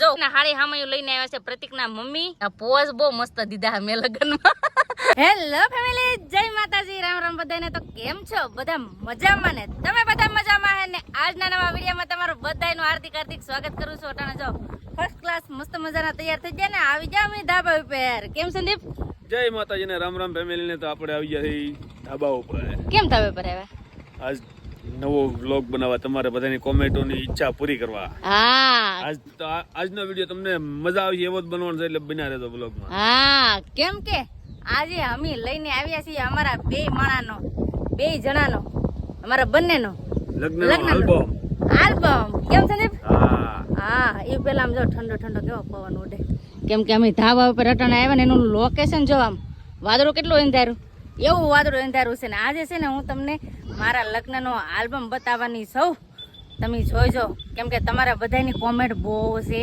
જો ના હાડી હામયું લઈને આવ્યા છે પ્રતિકના મમ્મી. આ પોઝ બહુ મસ્ત દીધા મેં લગ્નમાં. હેલો ફેમિલી જય માતાજી. રામ રામ બધાને તો કેમ છો? બધા મજામાં ને? તમે બધા મજામાં હે ને? આજના નવા વિડીયોમાં તમારું બધાનું હાર્દિક હાર્દિક સ્વાગત કરું છું. અટાણે જો ફર્સ્ટ ક્લાસ મસ્ત મજાના તૈયાર થઈ ગયા ને? આવી જાવ અમે ધાબા ઉપર. કેમ સંદીપ જય માતાજી ને રામ રામ ફેમિલી ને તો આપણે આવી ગયા છીએ ધાબા ઉપર. કેમ ધાબા ઉપર આવ્યા? આજ નવો વ્લોગ બનાવવા તમારે બધાની કોમેન્ટોની ઈચ્છા પૂરી કરવા. હા. આજ તો આજનો વીડિયો તમને મજા આવી એવો જ બનવાનો છે એટલે બન્યા રહેતો વ્લોગમાં હા કેમ કે આજે અમે લઈને આવ્યા છીએ અમારા બે માણાનો બે જણાનો અમારા બંનેનો. લગ્ન. આલ્બમ આલ્બમ કેમ સંદીપ હા. હા એ પેલા આમ જો ઠંડો ઠંડો કેવો પવન ઉડે. કેમ કે અમે ધાબા ઉપર અટાણે આવ્યા ને એનું લોકેશન જો આમ. વાદળું કેટલું અંધારું એવું વાદળું અંધારું છે ને આજે છે ને હું તમને મારા લગ્નનો આલ્બમ બતાવવાની સૌ તમે જોઈજો કેમ કે તમારા બધાની કોમેન્ટ બહુ છે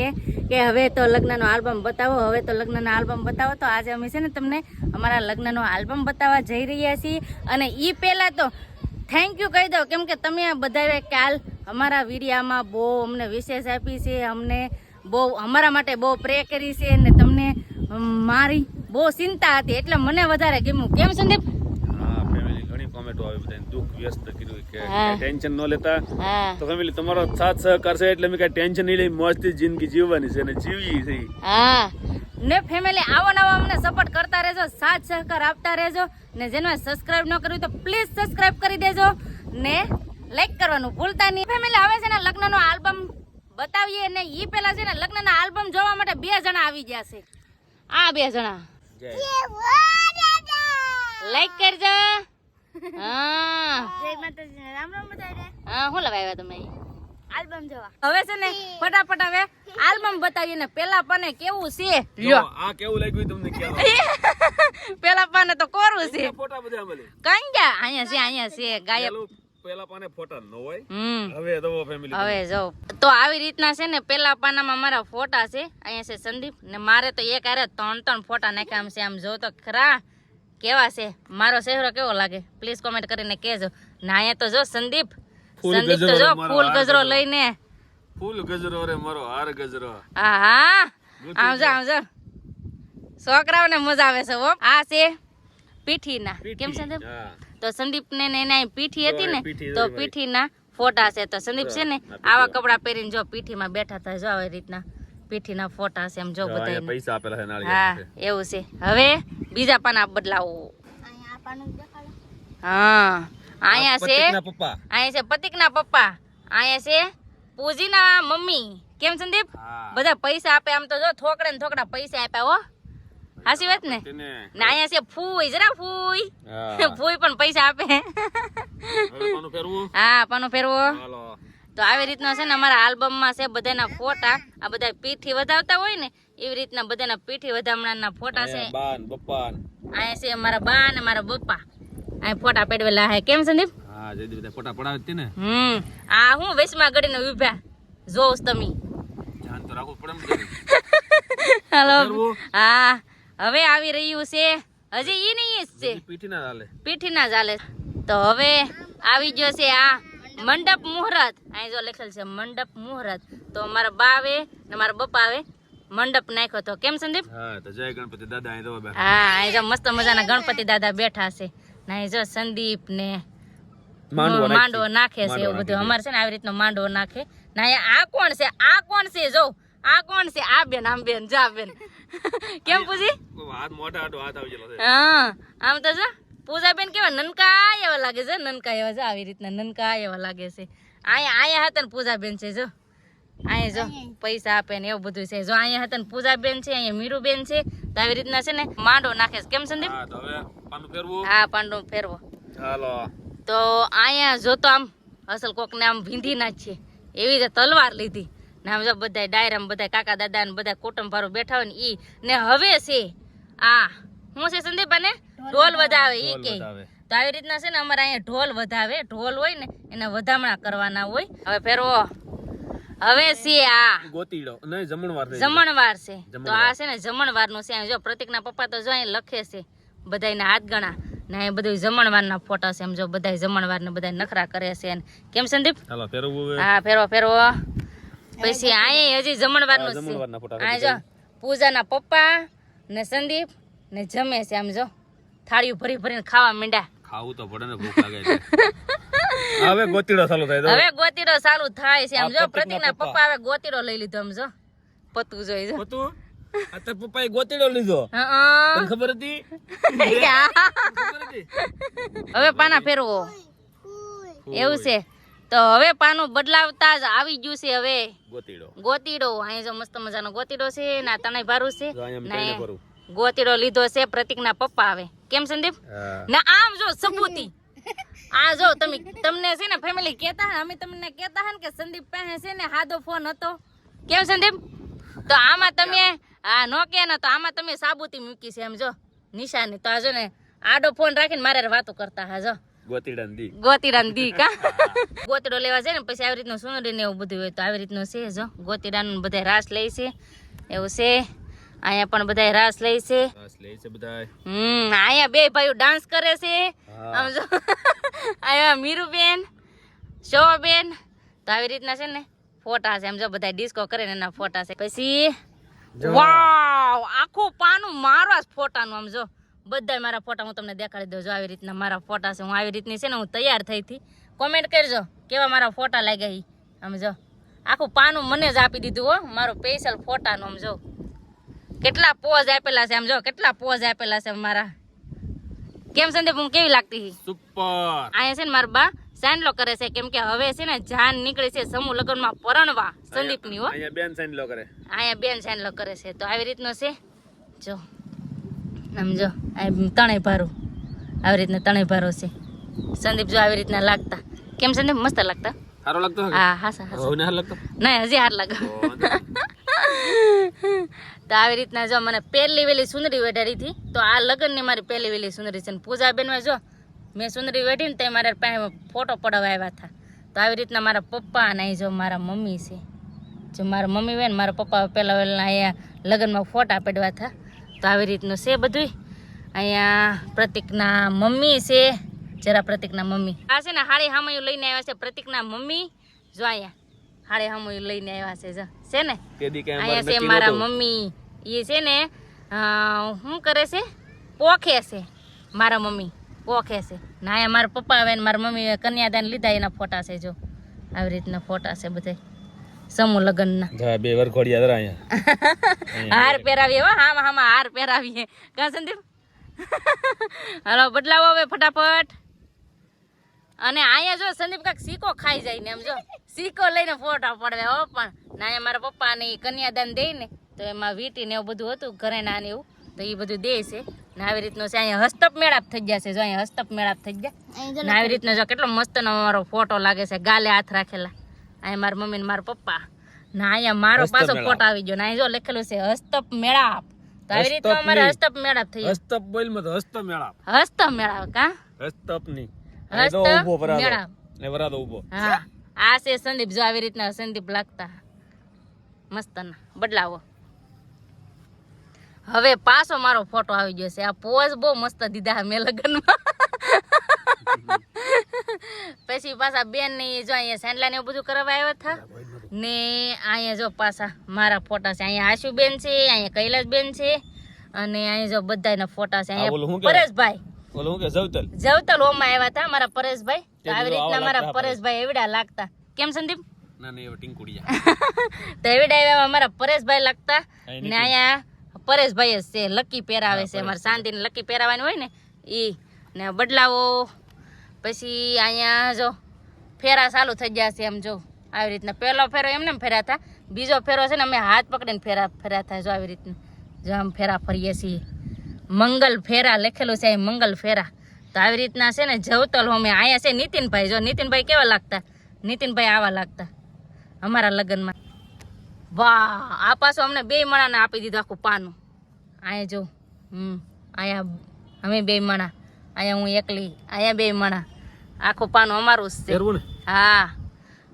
કે હવે તો લગ્નનો આલ્બમ બતાવો, હવે તો લગ્નનો આલ્બમ બતાવો. તો આજે અમે છે ને તમને અમારા લગ્નનો આલ્બમ બતાવવા જઈ રહ્યા છીએ. અને એ પહેલાં તો થેન્ક યુ કહી દો કેમ કે તમે બધાએ કાલ અમારા વિડીયામાં બહુ અમને વિશેષ આપી છે, અમને બહુ, અમારા માટે બહુ પ્રે કરી છે અને તમને મારી બહુ ચિંતા હતી એટલે મને વધારે ગમ્યું. કેમ સંદીપ? કોમેન્ટો આવી બધાને દુઃખ વ્યસ્ત કર્યું કે ટેન્શન ન લેતા. તો ફેમિલી તમારો સાથ સહકાર છે એટલે મેં કઈ ટેન્શન નહીં લઈ મોજથી જિંદગી જીવવાની છે અને જીવી છે હા. ને ફેમિલી આવો નવો અમને સપોર્ટ કરતા રહેજો સાથ સહકાર આપતા રહેજો. ને જેને સબસ્ક્રાઇબ ન કર્યું તો પ્લીઝ સબસ્ક્રાઇબ કરી દેજો. ને લાઈક કરવાનું ભૂલતા નહીં. ફેમિલી હવે છે ને લગ્નનો આલ્બમ બતાવીએ ને ઈ પહેલા છે ને લગ્નના આલ્બમ જોવા માટે બે જણા આવી ગયા છે. આ બે જણા. જય. લાઈક કરજો. હા. જય માતાજી રામ રામ બધાને. હા શું લગાવ્યા તમે આલ્બમ જોવા. હવે છે ને ફટાફટ હવે આલ્બમ બતાવીએ ને. પેલા પાને કેવું છે? જો, આ કેવું લાગ્યું તમને કહેવા? પેલા પાને તો કોરું છે. ફોટા બધા મળે. કંજા અહીંયા છે અહીંયા છે. ગાયબ. પેલું પેલા પાને ફોટા ન હોય. હવે તો ફેમિલી હવે જો. તો આવી રીતના છે ને પેલા પાનામાં મારા ફોટા છે. અહીંયા છે સંદીપ. ને મારે તો એક આરે ત્રણ ત્રણ ફોટા નાખ્યા છે. આમ જો તો ખરા કેવા છે. મારો ચહેરો કેવો લાગે? પ્લીઝ કોમેન્ટ કરીને કહેજો. ને અહીંયા તો જો સંદીપ. સંદીપ તો જો ફૂલ ગજરો. લઈને. ફૂલ ગજરો રે મારો હાર ગજરો. હા હા આવજો આમ જો આમ જો. છોકરાઓને મજા આવે છે હો. આ છે પીઠીના. કેમ સંદીપ? તો સંદીપ ને એના પીઠી હતી ને પીઠી તો પીઠીના ફોટા છે. તો સંદીપ છે ને આવા પીઠી. કપડા પહેરીને જો પીઠીમાં બેઠા થાય જો આવી રીતના પીઠીના ફોટા છે એમ જો બધા પૈસા આપેલા છે હા એવું છે. હવે બીજા પાના બદલાવો. હા અહીંયા છે પતિકના પપ્પા. અહીંયા છે પતિકના પપ્પા. અહીંયા છે પૂજીના મમ્મી. કેમ સંદીપ? બધા પૈસા આપે આમ તો જો થોકડે ને થોકડા પૈસા આપ્યા હો. હાસી વાત ને? ના ને અહીંયા છે ફૂઈ જરા ફૂઈ. ફૂઈ પણ પૈસા આપે. હા પાનો ફેરવો? તો આવી રીતના છે ને અમારા આલ્બમમાં છે બધાના ફોટા. આ બધા પીઠી વધાવતા હોય ને એવી રીતના બધાના પીઠી વધામણાના ફોટા છે. અહીંયા છે મારા બા અને મારા બપ્પા. અહીં ફોટા પેડવેલા હે. કેમ સંદીપ? હા જયદીપ ફોટા પડાવે જ ને. હમ. આ હું વેસમાં ગડીને ઉભ્યા જોઉં તમે. ધ્યાન તો રાખવું પડે હાલો. હા. હવે આવી રહ્યું છે. હજી ઈ નહીં જ છે. હજી પીઠી ના ચાલે. પીઠી ના ચાલે. તો હવે આવી ગયો છે આ મંડપ મુહૂર્ત. અહીં જો લખેલ છે મંડપ મુહૂર્ત. તો મારા બાવે ને મારા બપ્પા આવે. મંડપ નાખ્યો તો. કેમ સંદીપ? હા તો જય ગણપતિ દાદા અહીં જો બેઠા. હા અહીં જો મસ્ત મજાના ગણપતિ દાદા બેઠા છે. ને અહીં જો સંદીપ ને માંડવો નાખે છે. એવું બધું. અમારે છે ને આવી રીતનો માંડવો નાખે. ના આ કોણ છે? આ કોણ છે? જો. આ કોણ છે? આ બેન આમ બેન જા બેન. કેમ પૂજી? હાથ મોટા હાથ આવી ગયેલો છે હા આમ તો જો પૂજાબેન કેવા નનકા એવા લાગે છે નનકા એવા છે આવી રીતના નનકા એવા લાગે છે. અહીંયા અહીંયા હતા ને પૂજાબેન છે જો. અહીંયા જો પૈસા આપે ને એવું બધું છે જો અહીંયા હતા ને પૂજાબેન છે અહીંયા મીરુબેન છે તો આવી રીતના છે ને માંડો નાખે છે. કેમ સંદીપ? હા તો હવે પાનું ફેરવું? હા પાંડો ફેરવો. હાલો. તો અહીંયા જો તો આમ અસલ કોકને આમ ભીંધી ના છે એવી રીતે તલવાર લીધી. ને આમ જો બધા ડાયરામાં બધા કાકા દાદા ને બધા કુટુંબ વાળો બેઠા હોય ને ઈ. ને હવે છે આ હું છે સંદીપ અને ઢોલ વધાવે. ઈ કે. તો આવી રીતના છે ને અમારે અહીંયા ઢોલ વધાવે ઢોલ હોય ને એના વધામણા કરવાના હોય. હવે ફેરવો. હવે છે આ. ગોતીડો. નહીં જમણવાર જમણવાર છે. તો આ છે ને જમણવારનું છે. અહીં જો પ્રતિકના પપ્પા તો જો અહીં લખે છે. બધાયના હાથ ગણા. ને અહીં બધું જમણવારના ફોટા છે. એમ જો બધા જમણવાર ને બધા નખરા કરે છે. કેમ સંદીપ? હાલો હા ફેરવો ફેરવો. પછી અહીંયા હજી જમણવારનું જમણવારના ફોટા આ જો પૂજાના પપ્પા ને સંદીપ ને જમે છે આમ જો. થાળીઓ ભરી ભરીને ખાવા માંડ્યા. ખાવું તો પડે ને ભૂખ લાગે છે. હવે ગોતીડો ચાલુ થાય હવે ગોતીડો ચાલુ થાય છે આમ જો પ્રતિકના પપ્પા. હવે ગોતીડો લઈ લીધો આમ જો. પતું જોઈ જો. પતું અત્યારે પપ્પાએ ગોતીડો લીધો. તને ખબર હતી? હવે પાના ફેરવો. એવું છે. તો હવે પાનું બદલાવતા જ આવી ગયું છે હવે. ગોતીડો. ગોતીડો. અહીં જો મસ્ત મજાનો ગોતીડો છે ના તને ભારું છે ગોતીડો લીધો છે પ્રતિક ના પપ્પા આવે કેમ સંદીપ? ના આમ જો સબૂતી આ જો તમે તમને છે ને ફેમિલી કહેતા હે, અમે તમને કહેતા હે ને કે સંદીપ પાસે છે ને હાદો ફોન હતો. કેમ સંદીપ? તો આમાં તમે આ નો કે ને તો આમાં તમે સાબુતી મૂકી છે એમ જો. નિશાની. તો આ જો ને આડો ફોન રાખીને મારે વાતો કરતા હા જો. ગોતીડા દી ગોતીડા દી કા? ગોતીડો લેવા છે ને પછી આવી રીતનું સુંદરી ને એવું બધું હોય તો આવી રીતનું છે જો. ગોતીડાનું બધા રાસ લે છે. એવું છે. અહીંયા પણ બધા રાસ લે છે. લે હમ અહીંયા બે ભાઈઓ ડાન્સ કરે છે. આમ જો. અહીંયા મીરુબેન શોભાબેન. તો આવી રીતના છે ને ફોટા છે. આમ જો બધા ડિસ્કો કરે ને એના ફોટા છે. પછી વાવ આખું પાનું મારવા જ ફોટાનું આમ જો. બધા મારા ફોટા હું તમને દેખાડી દઉં જો આવી રીતના મારા ફોટા છે. હું આવી રીતની છે ને હું તૈયાર થઈ હતી. કોમેન્ટ કરજો કેવા મારા ફોટા લાગ્યા એ આમ જો. આખું પાનું મને જ આપી દીધું હો. મારો સ્પેશિયલ ફોટાનું આમ જો. કેટલા પોઝ આપેલા છે આમ જો. કેટલા પોઝ આપેલા છે મારા. કેમ સંદીપ હું કેવી લાગતી સુપર અહીંયા છે ને મારા બા સાંડલો કરે છે. કેમ કે હવે છે ને જાન નીકળે છે સમૂહ લગ્નમાં પરણવા સંદીપની હો. અહીંયા બેન સાઈન લો કરે. અહીંયા બેન સાંડલો કરે છે. તો આવી રીતનો છે. જો. આમ જો આ તણે ભારું. આવી રીતના તણે ભારો છે. સંદીપ જો આવી રીતના લાગતા. કેમ સંદીપ મસ્ત લાગતા? સારો લાગતો હા હા ના લાગતો? નહીં હજી હાર લાગે. તો આવી રીતના જો મને પહેલી વેલી સુંદરી વેઢાડી હતી તો આ લગ્નની મારી પહેલી વેલી સુંદરી છે. ને પૂજાબેનમાં જો મેં સુંદરી વેઢીને તે મારા પાસે ફોટો પડાવવા આવ્યા હતા. તો આવી રીતના મારા પપ્પા અને જો મારા મમ્મી છે. જો મારા મમ્મી હોય ને મારા પપ્પા પહેલાં વહેલા અહીંયા લગ્નમાં ફોટા પડવા હતા. તો આવી રીતનું છે બધું અહીંયા પ્રતિકના મમ્મી છે જરા પ્રતિકના મમ્મી. આ છે ને હાડી હામયું લઈને આવ્યા છે પ્રતિકના મમ્મી. જો અહીંયા હાડી હામયું લઈને આવ્યા છે જો. છે ને? અહીંયા છે મારા મમ્મી. એ છે ને શું કરે છે? પોખે છે મારા મમ્મી. પોખે છે. ને અહીંયા મારા પપ્પા આવે ને મારા મમ્મી કન્યાદાન લીધા એના ફોટા છે જો. આવી રીતના ફોટા છે બધે સમૂહ લગ્નના. હા બે વાર ઘોડી યાદ રહ્યા હાર પહેરાવીએ હો હા હામાં હાર પહેરાવીએ. કા સંદીપ? હાલો બદલાવો હવે ફટાફટ. અને અહીંયા જો સંદીપ કાક સિક્કો ખાઈ જાય ને એમ જો. સિક્કો લઈને ફોટા પડવે હો પણ ના અહીંયા મારા પપ્પા ને કન્યાદાન દે ને તો એમાં વીટી ને એવું બધું હતું ઘરે ના ને એવું તો એ બધું દે છે. ને આવી રીતનો છે અહીંયા હસ્તપ મેળાપ થઈ ગયા છે જો અહીંયા હસ્તપ મેળાપ થઈ ગયા. ને આવી રીતનો જો કેટલો મસ્ત અમારો ફોટો લાગે છે ગાલે હાથ રાખેલા. અહીંયા મારા મમ્મી ને મારા પપ્પા. ના અહીંયા મારો પાછો ફોટો આવી ગયો ને જો લખેલું છે હસ્તપ મેળાપ. તો આવી રીતનો અમારે હસ્તપ મેળાપ થઈ હસ્તપ બોલ મત હસ્ત મેળા હસ્ત મેળાપ કા હસ્તપની હસ્ત વરાદો. મેળાપ. ને વરાદો ઊભો હા. આ છે સંદીપ જો આવી રીતના સંદીપ લાગતા. મસ્ત ના બદલાવો. હવે પાછો મારો ફોટો આવી ગયો છે. આ પોઝ બહુ મસ્ત દીધા મેં લગ્નમાં. પછી પાછા બેનની જો અહીંયા સેન્ડલા ને એવું બધું કરવા આવ્યા હતા. ને અહીંયા જો પાછા મારા ફોટા છે. અહીંયા આશુબેન છે અહીંયા કૈલાસબેન છે અને અહીંયા જો બધાના ફોટા છે. અહીંયા પરેશભાઈ. ઓલો હું કે જવતલ. જવતલ ઓમાં આવ્યા હતા મારા પરેશભાઈ. તો આવી રીતના મારા પરેશભાઈ એવડા લાગતા. કેમ સંદીપ? ના ના એવો ટીંકુડિયા. તો એવડા આવ્યા અમારા પરેશભાઈ લાગતા. ને અહીંયા પરેશભાઈ જ છે લકી પહેરાવે છે. અમારે શાંતિને લકી પહેરાવાની હોય ને ઈ. ને બદલાવો. પછી અહીંયા જો ફેરા ચાલુ થઈ ગયા છે એમ જો. આવી રીતના પહેલો ફેરો એમને એમ ફેર્યા હતા બીજો ફેરો છે ને અમે હાથ પકડીને ફેરા ફેર્યા હતા જો આવી રીતના. જો આમ ફેરા ફરીએ છીએ. મંગલ ફેરા લખેલું છે અહીં, મંગલ ફેરા. તો આવી રીતના છે ને જવતલ હોમે અહીંયા છે નીતિનભાઈ. જો નીતિનભાઈ કેવા લાગતા? નીતિનભાઈ આવા લાગતા. અમારા લગ્નમાં. વાહ! આ પાછું અમને બે મણાને આપી દીધું આખું પાનું. અહીંયા જો, હમ, અહીંયા અમે બે મણા. અહીંયા હું એકલી અહીંયા બે મણા. આખું પાનું અમારું જ છે. હા.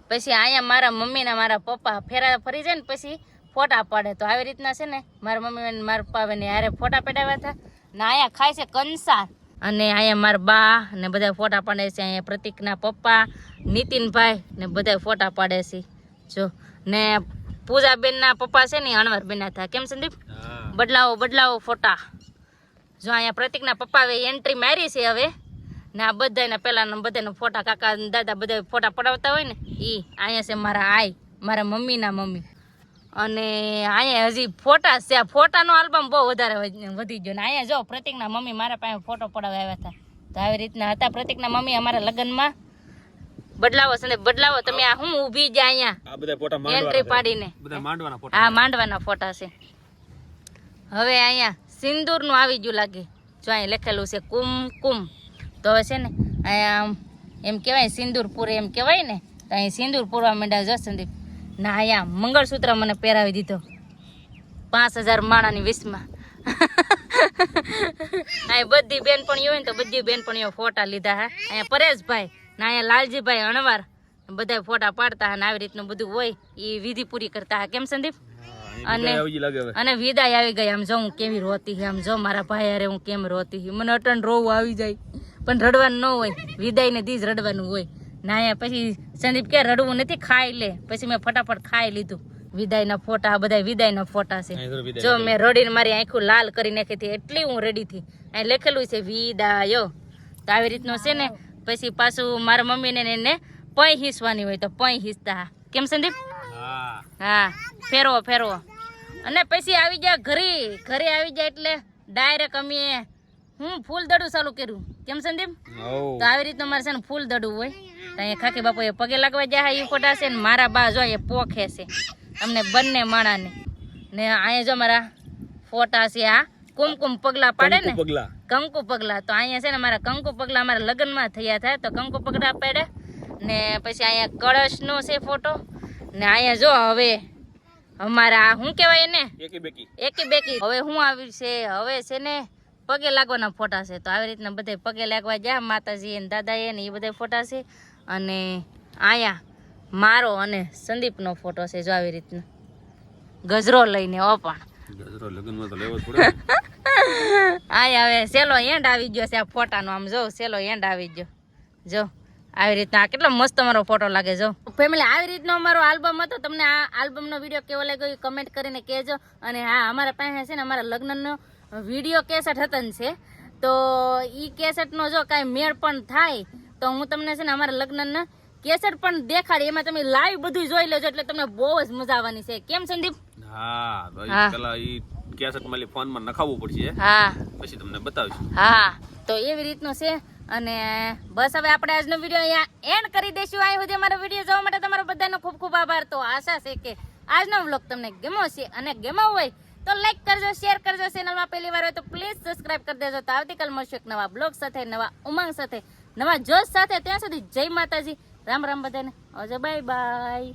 પછી અહીંયા મારા મમ્મી ને મારા પપ્પા ફેરા ફરી જાય ને પછી ફોટા પાડે. તો આવી રીતના છે ને મારા મમ્મી અને મારા પપ્પા ને હારે ફોટા પડાવ્યા હતા. ને અહીંયા ખાય છે કંસાર. અને અહીંયા મારા બા ને બધા ફોટા પાડે છે. અહીંયા પ્રતિકના પપ્પા નીતિનભાઈ ને બધા ફોટા પાડે છે. જો ને પૂજાબેનના પપ્પા છે ને અણવર બેન હતા. કેમ સંદીપ? બદલાવો બદલાવો ફોટા. જો અહીંયા પ્રતિકના પપ્પા હવે એન્ટ્રી મારી છે હવે. ને આ બધાના પહેલાંના બધાના ફોટા કાકા દાદા બધા ફોટા પડાવતા હોય ને એ અહીંયા છે મારા આઈ મારા મમ્મીના મમ્મી. અને અહીંયા હજી ફોટા છે આ ફોટાનો આલ્બમ બહુ વધારે વધી ગયો ને. અહીંયા જો પ્રતિકના મમ્મી મારા પાસે ફોટો પડાવવા આવ્યા હતા. તો આવી રીતના હતા પ્રતિકના મમ્મી અમારા લગ્નમાં. બદલાવો સંદીપ બદલાવો. તમે આ હું ઊભી જ અહીંયા આ બધા ફોટા એન્ટ્રી પાડીને. બધા માંડવાના ફોટા. આ માંડવાના ફોટા છે. હવે અહીંયા સિંદૂરનું આવી ગયું લાગે. જો અહીં લખેલું છે કુમ કુમ. તો હવે છે ને, અહીંયા એમ કહેવાય સિંદૂર પૂરે એમ કહેવાય ને, તો અહીં સિંદૂર પૂરવા માંડ્યા જો સંદીપ. ના અહીંયા મંગળસૂત્ર મને પહેરાવી દીધો. પાંચ હજાર માણાની વીસમાં. અહીં બધી બેનપણીઓ હોય ને, તો બધી બેનપણીઓ ફોટા લીધા હા. અહીંયા પરેશભાઈ ના અહીંયા લાલજીભાઈ અણવાર બધા ફોટા પાડતા હા ને, આવી રીતનું બધું હોય એ વિધિ પૂરી કરતા હા. કેમ, સંદીપ? અને અને વિદાય આવી ગઈ. આમ જો હું કેવી રોતી આમ જો મારા ભાઈ અરે હું કેમ રોતી મને અટન રોવું આવી જાય પણ રડવાનું ન હોય. વિદાયને દી જ રડવાનું હોય. ના અહીંયા પછી સંદીપ કે રડવું નથી ખાઈ લે. પછી મેં ફટાફટ ખાઈ લીધું. વિદાયના ફોટા આ બધા વિદાયના ફોટા છે. જો મેં રડીને મારી આંખું લાલ કરી નાખી હતી એટલી હું રડી થી અહીં લખેલું છે વિદાયો. તો આવી રીતનું છે ને પછી પાછું મારા મમ્મીને ને એને પૈ હિસવાની હોય તો પૈ હિસતા. કેમ સંદીપ? હા ફેરવો ફેરવો. અને પછી આવી જાય ઘરે ઘરે આવી જાય એટલે ડાયરેક્ટ અમે હું ફૂલ દડું ચાલુ કર્યું. કેમ સંદીપ? તો આવી રીતનું મારે છે ને ફૂલ દડું હોય. તો અહીંયા ખાખી બાપુ એ પગે લાગવા જાય એ ફોટા છે ને મારા બા જો એ પોખે છે. અમને બંને માણાને. ને અહીંયા જો મારા ફોટા છે આ કુમકુમ પગલા પાડે ને. પગલા. કંકુ પગલા. તો અહીંયા છે ને મારા કંકુ પગલા મારા લગ્નમાં થયા થાય તો કંકુ પગલા પાડે ને પછી અહીંયા કળશનો છે ફોટો. ને અહીંયા જો હવે અમારા શું કહેવાય એને? એકી બેકી. એકી બેકી. હવે હું આવી છે? હવે છે ને પગે લાગવાના ફોટા છે. તો આવી રીતના બધે પગે લાગવા ગયા માતાજી ને દાદાએ ને એ બધા ફોટા છે. અને અહીંયા મારો અને સંદીપનો ફોટો છે જો આવી રીતના. ગજરો લઈને ઓ પણ. ગજરો લગ્નમાં તો લેવો પડે. આય હવે સેલો એન્ડ આવી ગયો છે આ ફોટાનો. આમ જો સેલો એન્ડ આવી ગયો. જો. આવી રીતના. કેટલો મસ્ત અમારો ફોટો લાગે જો ફેમિલી આવી રીતનો અમારો આલ્બમ હતો. તમને આ આલ્બમનો વીડિયો કેવો લાગ્યો એ કમેન્ટ કરીને કહેજો. અને હા અમારા પાસે છે ને અમારા લગ્નનો વીડિયો કેસેટ હતો ને છે. તો એ કેસેટનો જો કાંઈ મેળ પણ થાય તો હું તમને છે ને અમારા લગ્નના કેસેટ પણ દેખાડી. એમાં તમે લાઈવ બધું જોઈ લેજો એટલે તમને બહુ જ મજા આવવાની છે. કેમ સંદીપ? હા તો હા. પેલા ઈ કેસેટ માલી ફોનમાં નખાવવું પડશે. હા. પછી તમને બતાવીશ. હા. તો એવી રીતનો છે. અને બસ હવે આપણે આજનો વીડિયો અહીંયા એન્ડ કરી દઈશું. અહીં સુધી અમારો વીડિયો જોવા માટે તમારો બધાનો ખૂબ ખૂબ આભાર. તો આશા છે કે આજનો વ્લોગ તમને ગમ્યો છે અને ગમ્યો હોય તો લાઈક કરજો શેર કરજો. ચેનલમાં પહેલી વાર હોય તો પ્લીઝ સબસ્ક્રાઇબ કરી દેજો. તો આવતીકાલ મળશું એક નવા બ્લોગ સાથે, નવા ઉમંગ સાથે, નવા જોશ સાથે. ત્યાં સુધી જય માતાજી. રામ રામ બધાને. Ajay bye bye